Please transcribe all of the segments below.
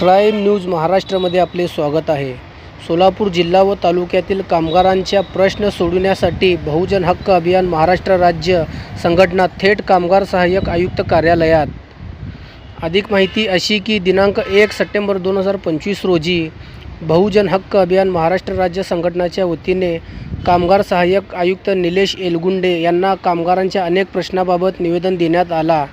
Crime news महाराष्ट्रामध्ये आपले स्वागत आहे. सोलापूर जिल्हा व तालुक्यातील कामगारांच्या प्रश्न सोडविण्यासाठी बहुजन हक्क अभियान महाराष्ट्र राज्य संघटना थेट कामगार सहाय्यक आयुक्त कार्यालयात. अधिक माहिती अशी की दिनांक एक सप्टेंबर दोन हजार पंचवीस रोजी बहुजन हक्क अभियान महाराष्ट्र राज्य संघटनाच्या वतीने कामगार सहाय्यक आयुक्त निलेश एलगुंडे यांना कामगारांच्या अनेक प्रश्नाबाबत निवेदन देण्यात आला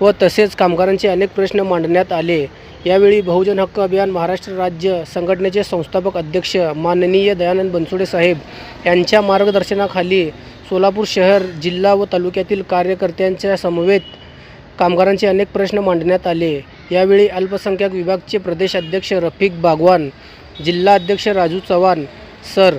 व तसेच कामगारांचे अनेक प्रश्न मांडण्यात आले. यावेळी बहुजन हक्क अभियान महाराष्ट्र राज्य संघटनेचे संस्थापक अध्यक्ष माननीय दयानंद बनसोडे साहेब यांच्या मार्गदर्शनाखाली सोलापूर शहर जिल्हा व तालुक्यातील कार्यकर्त्यांच्या समवेत कामगारांचे अनेक प्रश्न मांडण्यात आले. यावेळी अल्पसंख्याक विभागचे प्रदेश अध्यक्ष रफिक बागवान जिल्हा अध्यक्ष राजू चव्हाण सर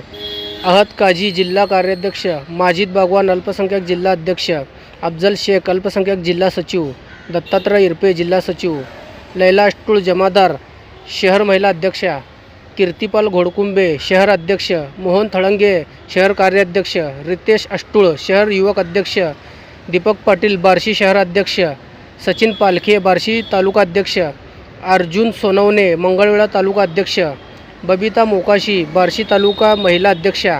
अहद काजी जिल्हा कार्याध्यक्ष माजिद बागवान अल्पसंख्याक जिल्हा अध्यक्ष अफजल शेख अल्पसंख्याक जिल्हा सचिव दत्तात्रय इरपे जिल्हा सचिव लैला अष्टूळ जमादार शहर महिला अध्यक्षा कीर्तिपाल घोडकुंबे शहर अध्यक्ष मोहन थळंगे शहर कार्याध्यक्ष रितेश अष्टूळ शहर युवक अध्यक्ष दीपक पाटील बार्शी शहर अध्यक्ष सचिन पालखे बार्शी तालुका अध्यक्ष अर्जुन सोनवणे मंगळवेळा तालुका अध्यक्ष बबिता मोकाशी बार्शी तालुका महिला अध्यक्षा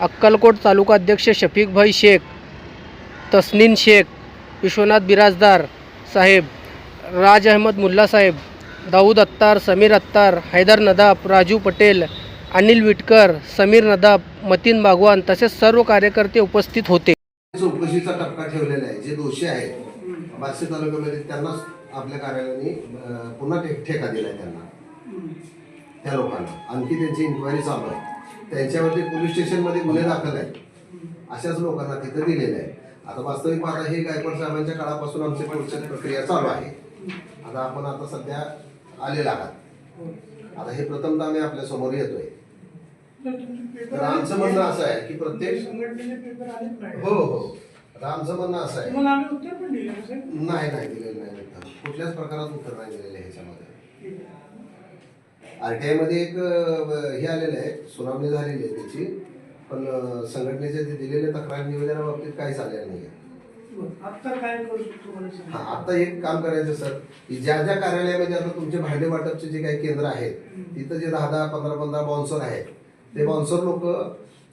अक्कलकोट तालुका अध्यक्ष शफीकभाई शेख तस्नीन शेख विश्वनाथ बिराजदार साहेब राज अहमद मुल्ला साहेब दाऊद अत्तार समीर अत्तार हैदर नदाब राजू पटेल अनिल विटकर समीर नदाब मतीन बागवान तसेच सर्व कार्यकर्ते उपस्थित होते. चौकशीचा टप्पा ठेवलेला आहे. जे दोषी आहेत बार्शी तालुक्यामध्ये त्यांनाच आपल्या कार्यालयाने पुन्हा ठे- ठेका दिलाय त्यांना. त्या लोकांना. आणखी त्यांची इन्क्वायरी चालू आहे. त्यांच्यावरती पोलीस स्टेशनमध्ये गुन्हे दाखल आहेत. अशाच लोकांना तिथं दिलेलं आहे. आता वास्तविक पाहता हे गायकवाड साहेबांच्या काळापासून आमची पुढच्या प्रक्रिया चालू आहे. आता आपण आता सध्या आलेला आहात. आता हे प्रथमतः आम्ही आपल्यासमोर येतोय. तर आमचं म्हणणं असं आहे की प्रत्येक हो हो. आता आमचं म्हणणं असं आहे. नाही नाही दिलेलं नाही उत्तर. कुठल्याच प्रकारात उत्तर नाही दिलेलं आहे ह्याच्यामध्ये. आहे. आरटीआयमध्ये एक हे आलेलं आहे. सुनावणी झालेली आहे त्याची. पण संघटनेचे जे दिलेले तक्रार निवेदनाबाबतीत काहीच आलेलं नाही बरं. आता काय करू शकतो मला सांगा. हा आता एक काम करायचं सर. की ज्या ज्या कार्यालयामध्ये आता तुमचे भांडे वाटपचे जे काही केंद्र आहेत तिथं जे दहा दहा पंधरा पंधरा बाउन्सर आहेत ते बाउन्सर लोक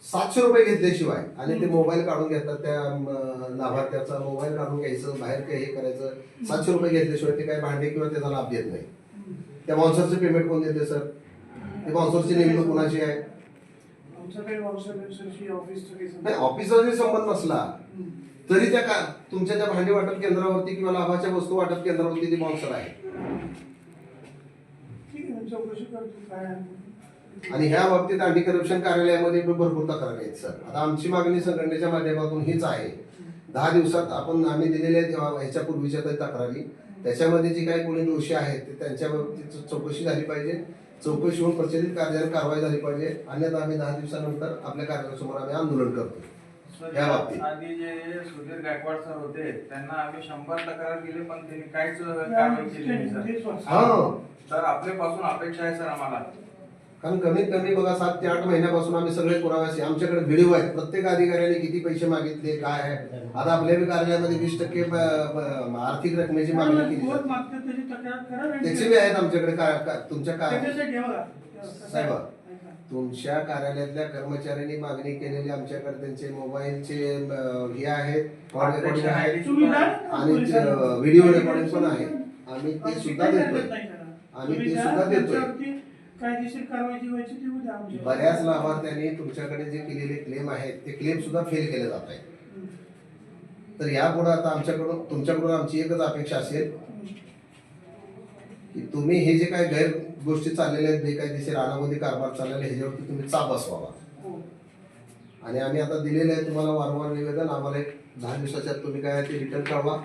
सातशे रुपये घेतल्याशिवाय आणि ते मोबाईल काढून घेतात त्या लाभार्थ्याचा. मोबाईल काढून घ्यायचं बाहेर काही हे करायचं सातशे रुपये घेतल्याशिवाय ते काही भांडे किंवा त्याचा लाभ देत नाही. त्या बाउन्सरचं पेमेंट कोण देते सर? ते बाउन्सरची नेमणूक कोणाची आहे? काही ऑफिसचं काही नाही संबंध- ऑफिसचा जरी संबंध नसला हम्म. तरी त्या का तुमच्या त्या भांडी वाटप केंद्रावरती किंवा लाभाच्या वस्तू वाटप केंद्रावरती ती बाउन्सर आहे. ठीक आहे मी चौकशी करतो काय आहे. आणि ह्या बाबतीत अँटी करप्शन कार्यालयामध्ये पण भरपूर तक्रार आहेत सर आता आमची मागणी संघटनेच्या माध्यमातून हीच आहे. दहा दिवसात आपण आम्ही दिलेल्या तेव्हा ह्याच्या पूर्वीच्या त्या तक्रारी त्याच्यामध्ये जे काही कोणी दोषी आहेत ते त्यांच्या बाबतीत चौकशी झाली पाहिजे. चौकशी होऊन प्रचलित कार्यालय कारवाई झाली पाहिजे. अन्यथा आम्ही दहा दिवसानंतर आपल्या कार्यालयासमोर आम्ही आंदोलन करतो. या बाबतीत. आधी जे सुधीर गायकवाड सर होते त्यांना आम्ही शंभर तक्रार केली पण त्यांनी काहीच कारवाई केली नाही सर. हा. तर आपल्यापासून अपेक्षा आहे सर आम्हाला. कारण कमीत कमी बघा सात ते आठ महिन्यापासून आम्ही सगळे पुराव्याचे आमच्याकडे व्हिडिओ आहेत प्रत्येक अधिकाऱ्याने किती पैसे मागितले काय आहे आता आपल्या बी कार्यालयामध्ये वीस टक्के आर्थिक रकमेची मागणी केली त्याची बी आहेत आमच्याकडे का- का- तुमच्या का त्याच्यासाठी हे बघा. साहेब. तुमच्या कार्यालयातल्या कर्मचाऱ्यांनी मागणी केलेली आमच्याकडे त्यांचे मोबाईलचे हे आहेत कॉल रेकॉर्डिंग आहे तुम्ही जा ना आणि. व्हिडिओ रेकॉर्डिंग पण आहे आम्ही ते सुद्धा देतोय. आम्ही ते सुद्धा देतोय. कायदेशीर कारवाई जी व्हायची ती उद्या आमच्या बऱ्याच लाभार्थ्यांनी तुमच्याकडे जे केलेले क्लेम आहेत ते क्लेम सुद्धा फेल केले जात आहेत. तर यापुढे आता आमच्याकडून तुमच्याकडून आमची एकच अपेक्षा असेल की तुम्ही हे जे काही गैर गोष्टी चाललेल्या आहेत बेकायदेशीर अनामधी कारभार चाललेला आहे, ह्याच्यावरती तुम्ही चाप बसवावा हो. आणि आम्ही आता दिलेलं आहे तुम्हाला वारंवार निवेदन आम्हाला एक दहा दिवसाच्या आत तुम्ही काय ते रिटर्न कळवा